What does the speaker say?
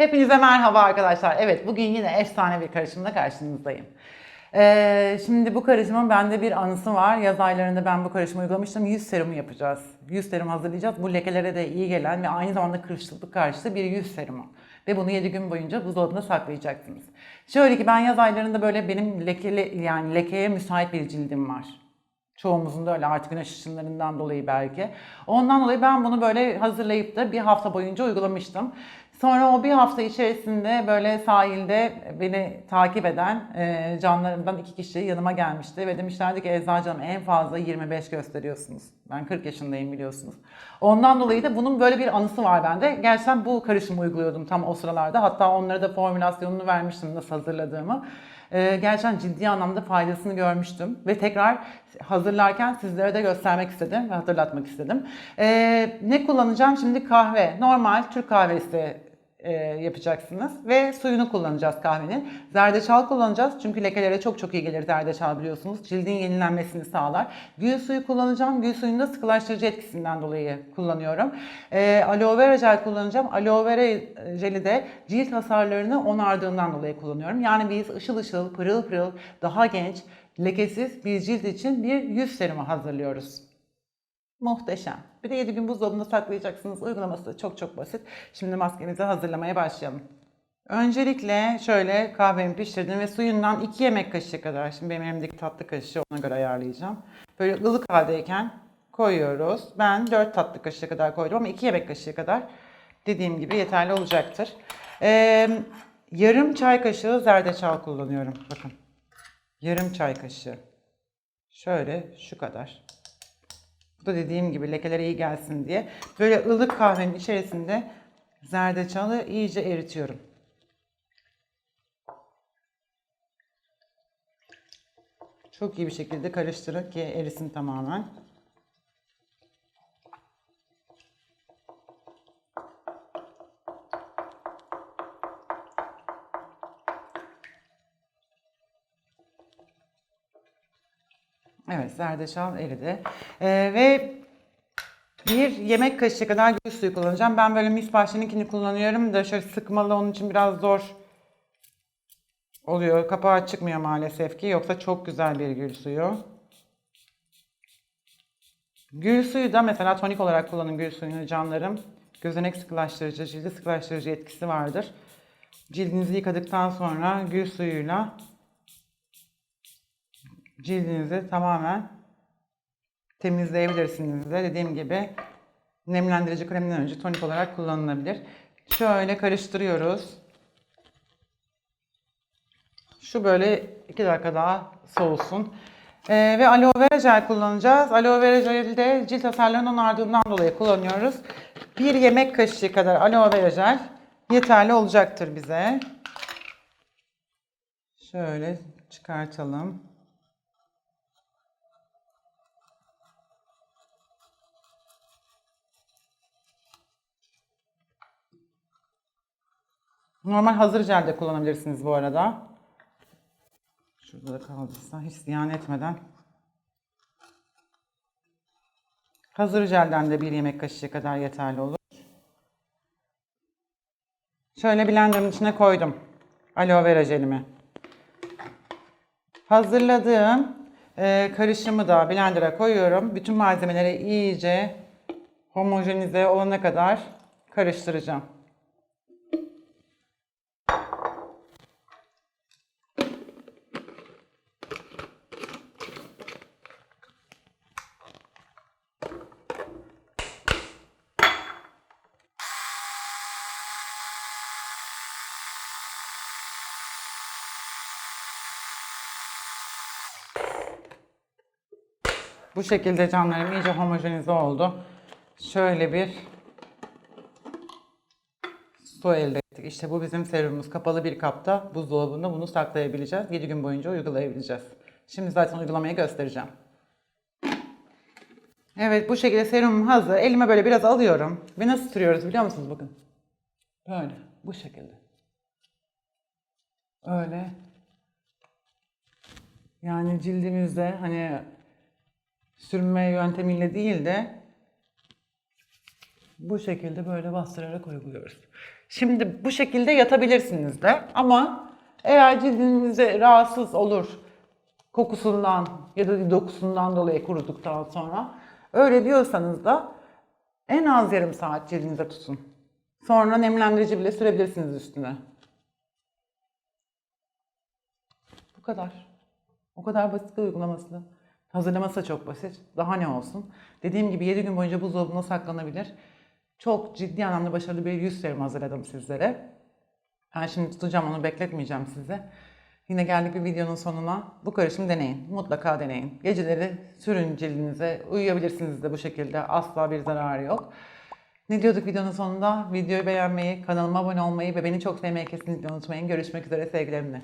Hepinize merhaba arkadaşlar. Evet bugün yine efsane bir karışımla karşınızdayım. Ee, şimdi bu karışımın bende bir anısı var. Yaz aylarında ben bu karışımı uygulamıştım. Yüz serumu yapacağız. Yüz serum hazırlayacağız. Bu lekelere de iyi gelen ve aynı zamanda kırışıklık karşıtı bir yüz serumu. Ve bunu 7 gün boyunca buzdolabında saklayacaksınız. Şöyle ki ben yaz aylarında böyle benim lekeli yani lekeye müsait bir cildim var. Çoğumuzun da öyle artık güneş ışınlarından dolayı belki. Ondan dolayı ben bunu böyle hazırlayıp da bir hafta boyunca uygulamıştım. Sonra o bir hafta içerisinde böyle sahilde beni takip eden e, canlarımdan iki kişi yanıma gelmişti ve demişlerdi ki Eczacı Hanım en fazla 25 gösteriyorsunuz. Ben 40 yaşındayım biliyorsunuz. Ondan dolayı da bunun böyle bir anısı var bende. Gerçekten bu karışımı uyguluyordum tam o sıralarda. Hatta onlara da formülasyonunu vermiştim nasıl hazırladığımı. Ee, gerçekten ciddi anlamda faydasını görmüştüm ve tekrar hazırlarken sizlere de göstermek istedim ve hatırlatmak istedim. Ee, ne kullanacağım şimdi kahve, normal Türk kahvesi e, yapacaksınız ve suyunu kullanacağız kahvenin. Zerdeçal kullanacağız çünkü lekelere çok çok iyi gelir zerdeçal biliyorsunuz. Cildin yenilenmesini sağlar. Gül suyu kullanacağım. Gül suyunu da sıkılaştırıcı etkisinden dolayı kullanıyorum. E, aloe vera jel kullanacağım. Aloe vera jeli de cilt hasarlarını onardığından dolayı kullanıyorum. Yani biz ışıl ışıl, pırıl pırıl, daha genç, lekesiz bir cilt için bir yüz serumu hazırlıyoruz. Muhteşem. Bir de 7 gün buzdolabında saklayacaksınız. Uygulaması çok çok basit. Şimdi maskemizi hazırlamaya başlayalım. Öncelikle şöyle kahvemi pişirdim ve suyundan 2 yemek kaşığı kadar, şimdi benim elimdeki tatlı kaşığı ona göre ayarlayacağım. Böyle ılık haldeyken koyuyoruz. Ben 4 tatlı kaşığı kadar koydum ama 2 yemek kaşığı kadar dediğim gibi yeterli olacaktır. Ee, yarım çay kaşığı zerdeçal kullanıyorum. Bakın. Yarım çay kaşığı. Şöyle şu kadar. Bu da dediğim gibi lekelere iyi gelsin diye. Böyle ılık kahvenin içerisinde zerdeçalı iyice eritiyorum. Çok iyi bir şekilde karıştırın ki erisin tamamen. Evet, zerdeçal eridi. Ee, ve bir yemek kaşığı kadar gül suyu kullanacağım. Ben böyle mis bahçeninkini kullanıyorum da şöyle sıkmalı onun için biraz zor oluyor. Kapağı çıkmıyor maalesef ki. Yoksa çok güzel bir gül suyu. Gül suyu da mesela tonik olarak kullanın gül suyunu canlarım. Gözenek sıkılaştırıcı, cildi sıkılaştırıcı etkisi vardır. Cildinizi yıkadıktan sonra gül suyuyla cildinizi tamamen temizleyebilirsiniz de. Dediğim gibi nemlendirici kremden önce tonik olarak kullanılabilir. Şöyle karıştırıyoruz. Şu böyle 2 dakika daha soğusun. Ee, ve aloe vera jel kullanacağız. Aloe vera jeli de cilt hasarlarının onardığından dolayı kullanıyoruz. Bir yemek kaşığı kadar aloe vera jel yeterli olacaktır bize. Şöyle çıkartalım. Normal hazır jel de kullanabilirsiniz bu arada. Şurada da kaldıysa hiç ziyan etmeden. Hazır jelden de bir yemek kaşığı kadar yeterli olur. Şöyle blenderın içine koydum. Aloe vera jelimi. Hazırladığım e, karışımı da blender'a koyuyorum. Bütün malzemeleri iyice homojenize olana kadar karıştıracağım. Bu şekilde canlarım iyice homojenize oldu. Şöyle bir su elde ettik. İşte bu bizim serumumuz. Kapalı bir kapta buzdolabında bunu saklayabileceğiz. 7 gün boyunca uygulayabileceğiz. Şimdi zaten uygulamayı göstereceğim. Evet bu şekilde serumum hazır. Elime böyle biraz alıyorum. Ve nasıl sürüyoruz biliyor musunuz bakın. Böyle bu şekilde. Öyle. Yani cildimizde hani sürme yöntemiyle değil de bu şekilde böyle bastırarak uyguluyoruz. Şimdi bu şekilde yatabilirsiniz de ama eğer cildinize rahatsız olur kokusundan ya da dokusundan dolayı kuruduktan sonra öyle diyorsanız da en az yarım saat cildinize tutun. Sonra nemlendirici bile sürebilirsiniz üstüne. Bu kadar. O kadar basit bir uygulaması. Hazırlaması da çok basit. Daha ne olsun. Dediğim gibi 7 gün boyunca buzdolabında saklanabilir. Çok ciddi anlamda başarılı bir yüz serumu hazırladım sizlere. Ben şimdi tutacağım onu bekletmeyeceğim size. Yine geldik bir videonun sonuna. Bu karışımı deneyin. Mutlaka deneyin. Geceleri sürün cildinize. Uyuyabilirsiniz de bu şekilde. Asla bir zararı yok. Ne diyorduk videonun sonunda? Videoyu beğenmeyi, kanalıma abone olmayı ve beni çok sevmeyi kesinlikle unutmayın. Görüşmek üzere sevgilerimle.